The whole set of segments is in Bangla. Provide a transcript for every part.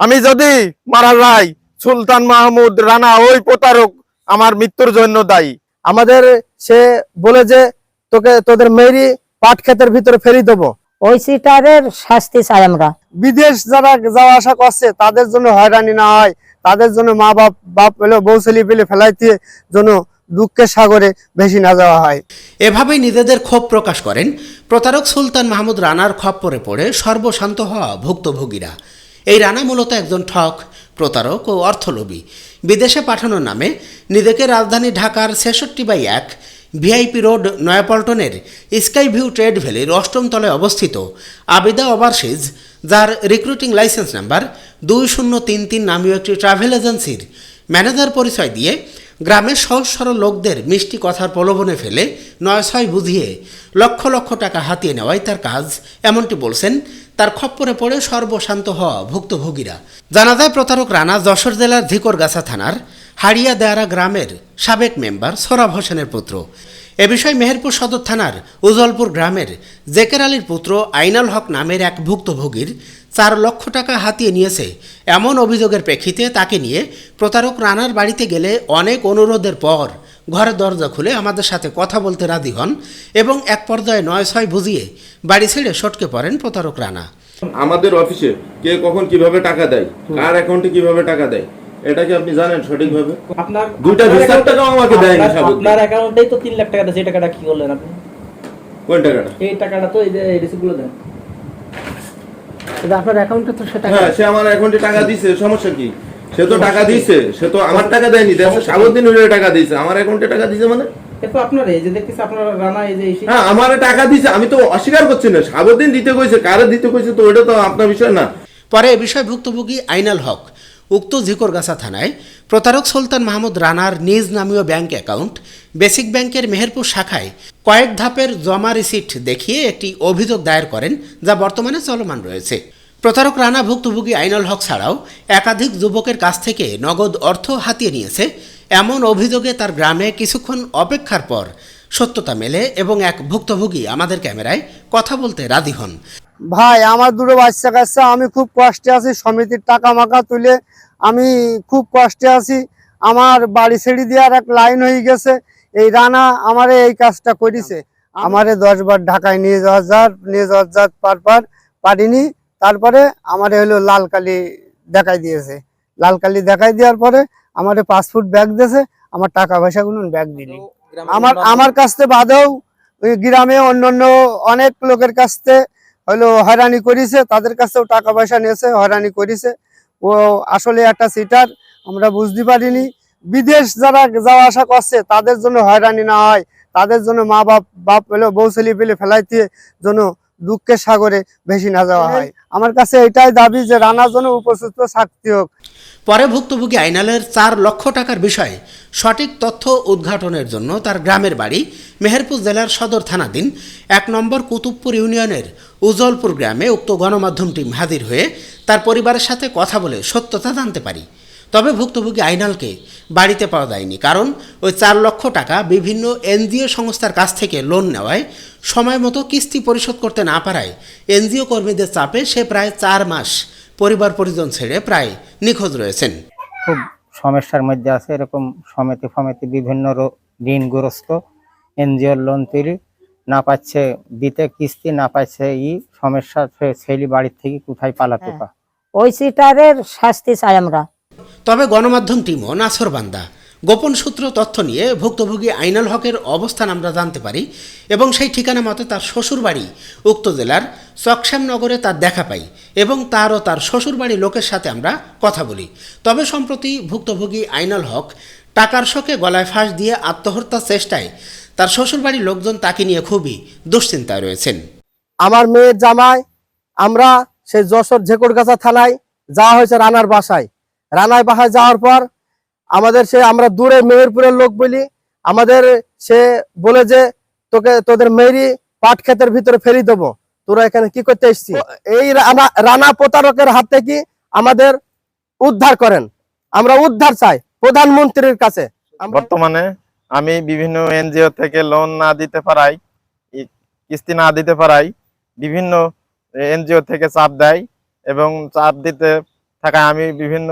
আমি যদি মারা যাই সুলতান মাহমুদ রানা ওই প্রতারক আমার মৃত্যুর জন্য দায়ী। আমাদের সে বলে যে তোকে তোদের মেরি পাট ক্ষেতের ভিতরে ফেরি দেবো। ওই সিটারের শাস্তি চাই আমরা। বিদেশ যারা যাওয়া আসা করছে তাদের জন্য হয়রানি না হয় তাদের জন্য মা বাপ বাপ পেলে বউ ছেলে পেলে ফেলাইতে জন্য দুঃখের সাগরে বেশি না যাওয়া হয়। এভাবেই নিজেদের ক্ষোভ প্রকাশ করেন প্রতারক সুলতান মাহমুদ রানার খপ্পরে পড়ে সর্বশান্ত হওয়া ভুক্তভোগীরা। এই রানা মূলত একজন ঠক, প্রতারক ও অর্থলোভী। বিদেশে পাঠানোর নামে নিজেকে রাজধানী ঢাকার ছেষট্টি বাই এক ভিআইপি রোড, নয়াপল্টনের স্কাই ভিউ ট্রেড ভ্যালির অষ্টম তলায় অবস্থিত আবিদা ওভারসিজ, যার রিক্রুটিং লাইসেন্স নাম্বার দুই শূন্য তিন তিন নামীয় একটি ট্রাভেল এজেন্সির ম্যানেজার পরিচয় দিয়ে গ্রামের সহজ সরল লোকদের মিষ্টি কথার প্রলোভনে ফেলে নয় ছয় বুঝিয়ে লক্ষ লক্ষ টাকা হাতিয়ে নেওয়াই তার কাজ। এমনটি বলছেন তার খপ্পরে পড়ে সর্বশান্ত হওয়া ভুক্তভোগীরা। জানা যায় প্রতারক রানা যশোর জেলার ধিকরগাছা থানার হাড়িয়া দেয়ারা গ্রামের সাবেক মেম্বার সরাব হোসেনের পুত্র। এ বিষয়ে মেহেরপুর সদর থানার উজলপুর গ্রামের জেকের আলীর পুত্র আইনাল হক নামের এক ভুক্তভোগীর চার লক্ষ টাকা হাতিয়ে নিয়েছে এমন অভিযোগের প্রেক্ষিতে তাকে নিয়ে প্রতারক রানার বাড়িতে গেলে অনেক অনুরোধের পর ঘরের দরজা খুলে আমাদের সাথে কথা বলতে রাজি হন এবং এক পর্যায়ে নয় ছয় বুঝিয়ে বাড়ি ছেড়ে সটকে পড়েন প্রতারক রানা। আমাদের অফিসে কে কখন কীভাবে টাকা দেয়, কার অ্যাকাউন্টে কীভাবে টাকা দেয় এটা কি আপনি জানেন সঠিকভাবে? আপনার দুইটা হিসাব টাকাও আমাকে দেয়নি আপনার- সাবুদ্দিন। আপনার অ্যাকাউন্টেই তো তিন লাখ টাকা আছে এই টাকাটা কি করলেন আপনি? কোন টাকাটা? এই টাকাটা তো এই যে রিসিপ্টগুলো দেন। কিন্তু আপনার অ্যাকাউন্টে তো সেটা হ্যাঁ সে আমার অ্যাকাউন্টে টাকা দিছে সমস্যা কি? সে তো টাকা দিছে সে তো আমার টাকা দেয়নি দেশে সাবুদ্দিন হলে টাকা দিছে আমার অ্যাকাউন্টে টাকা দিছে মানে? এরপর আপনার এই যে দেখতেছি আপনার রানা এই যে হ্যাঁ আমার টাকা দিছে আমি তো অস্বীকার করছি না সাবুদ্দিন দিতে কইছে কারে দিতে কইছে তো ওটা তো আপনার বিষয় না। পরে এ বিষয়ে ভুক্তভোগী আইনাল হক উক্ত ঝিকরগাছা থানায় প্রতারক সুলতান মাহমুদ রানার নিজ নামীয় ব্যাংক অ্যাকাউন্ট বেসিক ব্যাংকের মেহেরপুর শাখায় কয়েক ধাপের জমা রিসিট দেখিয়ে একটি অভিযোগ দায়ের করেন, যা বর্তমানে চলমান রয়েছে। প্রতারক রানা ভুক্তভোগী আইনাল হক ছাড়াও একাধিক যুবকের কাছ থেকে নগদ অর্থ হাতিয়ে নিয়েছে। এমন অভিযোগে তার গ্রামে কিছুক্ষণ অপেক্ষার পর সত্যতা মেলে এবং এক ভুক্তভোগী আমাদের ক্যামেরায় কথা বলতে রাজি হন। ভাই আমার দুটো বাচ্চা কাচ্চা আমি খুব কষ্টে আছি সমিতির টাকা মাকা তুলে আমি খুব কষ্টে আছি। আমার বাড়ি ছেড়ে দেওয়ার এক লাইন হয়ে গেছে। এই রানা আমারে এই কাজটা করেছে। আমারে দশ বার ঢাকায় নিয়ে যাওয়া যার নিয়ে যাওয়া যার পার পার পারিনি। তারপরে আমারে হলো লাল কালি দেখাই দিয়েছে। লাল কালি দেখাই দেওয়ার পরে আমারে পাসপোর্ট ব্যাগ দিয়েছে আমার টাকা পয়সাগুলো ব্যাগ দিলি আমার আমার কাছ থেকে বাদেও ওই গ্রামে অন্যান্য অনেক লোকের কাছ থেকে হলো হয়রানি করেছে, তাদের কাছেও টাকা পয়সা নিয়েছে, হয়রানি করেছে। ও আসলে একটা সিটার আমরা বুঝতে পারিনি। বিদেশ যারা যাওয়া আসা করছে, তাদের জন্য হয়রানি না হয়, তাদের জন্য মা বাপ বাপ বউ ছেলে পেলে ফেলাইতে জন্য দুঃখের সাগরে বেশি না যাওয়া হয়। আমার কাছে এটাই দাবি যে রানার জন্য উপযুক্ত শাস্তি হোক। পরে ভুক্তভোগী আইনালের চার লক্ষ টাকার বিষয়ে সঠিক তথ্য উদ্ঘাটনের জন্য তার গ্রামের বাড়ি মেহেরপুর জেলার সদর থানাধীন এক নম্বর কুতুবপুর ইউনিয়নের উজলপুর গ্রামে উক্ত গণমাধ্যম টিম হাজির হয়ে তার পরিবারের সাথে কথা বলে সত্যতা জানতে পারি। তবে ভুক্তভোগী আইনালকে বাড়িতে পাওয়া যায়নি কারণ ওই চার লক্ষ টাকা বিভিন্ন এনজিও সংস্থার কাছ থেকে লোন নেওয়ায় সময় মতো কিস্তি পরিশোধ করতে না পারায় এনজিও কর্মীদের চাপে সে প্রায় চার মাস পরিবার পরিজন ছেড়ে প্রায় নিখোঁজ রয়েছেন। খুব সমস্যার মধ্যে আছে এরকম সমিতি ফমিতি বিভিন্ন রো- ঋণগ্রস্ত এনজিওর লোন তৈরি না পাচ্ছে দিতে কিস্তি না পাচ্ছে ই সমস্যা ছেলে বাড়ির থেকে কোথায় পালাতে পা ওই সিটারের শাস্তি চাই আমরা। তবে গণমাধ্যম টিমও নাছরবান্দা গোপন সূত্র তথ্য নিয়ে ভুক্তভোগী আইনাল হকের অবস্থান আমরা জানতে পারি এবং সেই ঠিকানা মতে তার শ্বশুরবাড়ি উক্ত জেলার চকশ্যামনগরে তার দেখা পাই এবং তার ও তার শ্বশুরবাড়ি লোকের সাথে আমরা কথা বলি। তবে সম্প্রতি ভুক্তভোগী আইনাল হক টাকার শোকে গলায় ফাঁস দিয়ে আত্মহত্যার চেষ্টায় তার শ্বশুরবাড়ির লোকজন তাকে নিয়ে খুবই দুশ্চিন্তায় রয়েছেন। আমার মেয়ের জামাই, আমরা সেই যশোর ঝেকুরগাছা থানায় যাওয়া হয়েছে রানার বাসায় রানার বাসায় যাওয়ার পর আমাদের সে আমরা দূরে মেহেরপুরের লোক বলি আমাদের সে বলে যে তোকে তোদের মেয়েরই পাট ক্ষেতের ভিতরে ফেরি দেবো। তোরা এখানে কি করতে এসছি এই রানা রানা প্রতারকের হাত থেকে আমাদের উদ্ধার করেন। আমরা উদ্ধার চাই প্রধানমন্ত্রীর কাছে। বর্তমানে আমি বিভিন্ন এনজিও থেকে লোন না দিতে পারাই কিস্তি না দিতে পারাই বিভিন্ন এনজিও থেকে চাপ দেয় এবং চাপ দিতে থাকায় আমি বিভিন্ন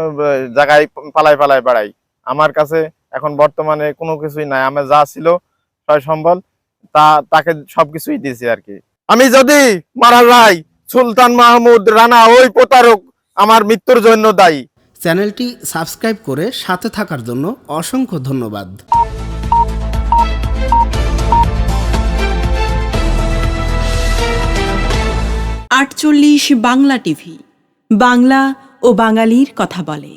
জায়গায় পালাই পালাই বেড়াই। আমার কাছে এখন বর্তমানে কোনো কিছুই নাই। আমার যা ছিল সয় সম্বল তা তাকে সবকিছুই দিয়েছি আর কি। আমি যদি মারা যাই সুলতান মাহমুদ রানা ওই প্রতারক আমার মৃত্যুর জন্য দায়ী। চ্যানেলটি সাবস্ক্রাইব করে সাথে থাকার জন্য অসংখ্য ধন্যবাদ। আটচল্লিশ বাংলা টিভি বাংলা ও বাঙালির কথা বলে।